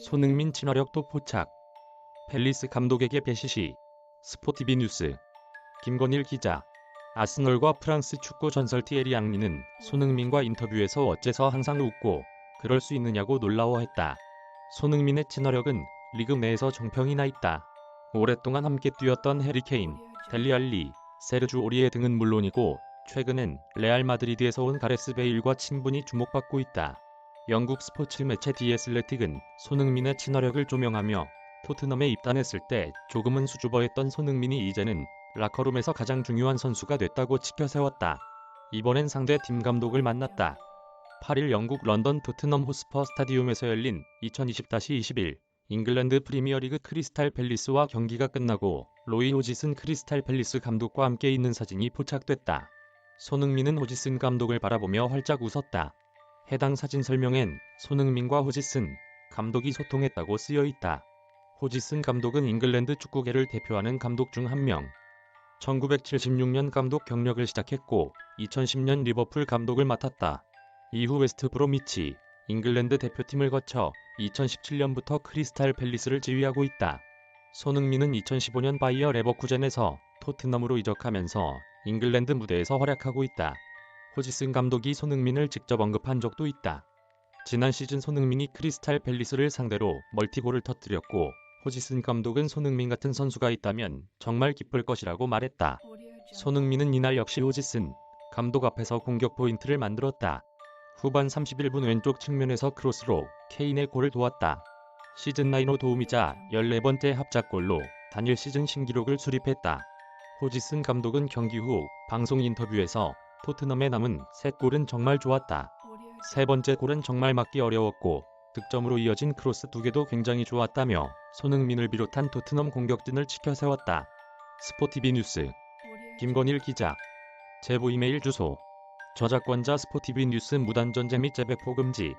손흥민 친화력도 포착. 펠리스 감독에게 배시 시. 스포티비 뉴스. 김건일 기자. 아스널과 프랑스 축구 전설 티에리 앙리는 손흥민과 인터뷰에서 어째서 항상 웃고 그럴 수 있느냐고 놀라워했다. 손흥민의 친화력은 리그 내에서 정평이 나 있다. 오랫동안 함께 뛰었던 해리 케인, 델리 알리, 세르주 오리에 등은 물론이고 최근엔 레알 마드리드에서 온 가레스 베일과 친분이 주목받고 있다. 영국 스포츠 매체 디 애슬레틱은 손흥민의 친화력을 조명하며 토트넘에 입단했을 때 조금은 수줍어했던 손흥민이 이제는 라커룸에서 가장 중요한 선수가 됐다고 치켜세웠다. 이번엔 상대 팀 감독을 만났다. 8일 영국 런던 토트넘 호스퍼 스타디움에서 열린 2020-21 잉글랜드 프리미어리그 크리스탈 팰리스와 경기가 끝나고 로이 호지슨 크리스탈 팰리스 감독과 함께 있는 사진이 포착됐다. 손흥민은 호지슨 감독을 바라보며 활짝 웃었다. 해당 사진 설명엔 손흥민과 호지슨 감독이 소통했다고 쓰여 있다. 호지슨 감독은 잉글랜드 축구계를 대표하는 감독 중 한 명. 1976년 감독 경력을 시작했고 2010년 리버풀 감독을 맡았다. 이후 웨스트 브로미치, 잉글랜드 대표팀을 거쳐 2017년부터 크리스탈 팰리스를 지휘하고 있다. 손흥민은 2015년 바이어 레버쿠젠에서 토트넘으로 이적하면서 잉글랜드 무대에서 활약하고 있다. 호지슨 감독이 손흥민을 직접 언급한 적도 있다. 지난 시즌 손흥민이 크리스탈 팰리스를 상대로 멀티골을 터뜨렸고 호지슨 감독은 손흥민 같은 선수가 있다면 정말 기쁠 것이라고 말했다. 손흥민은 이날 역시 호지슨 감독 앞에서 공격 포인트를 만들었다. 후반 31분 왼쪽 측면에서 크로스로 케인의 골을 도왔다. 시즌 9호 도움이자 14번째 합작골로 단일 시즌 신기록을 수립했다. 호지슨 감독은 경기 후 방송 인터뷰에서 토트넘에 남은 세 골은 정말 좋았다. 세 번째 골은 정말 막기 어려웠고 득점으로 이어진 크로스 두 개도 굉장히 좋았다며 손흥민을 비롯한 토트넘 공격진을 치켜세웠다. 스포티비 뉴스 김건일 기자 제보 이메일 주소 저작권자 스포티비 뉴스 무단전제 및 재배포 금지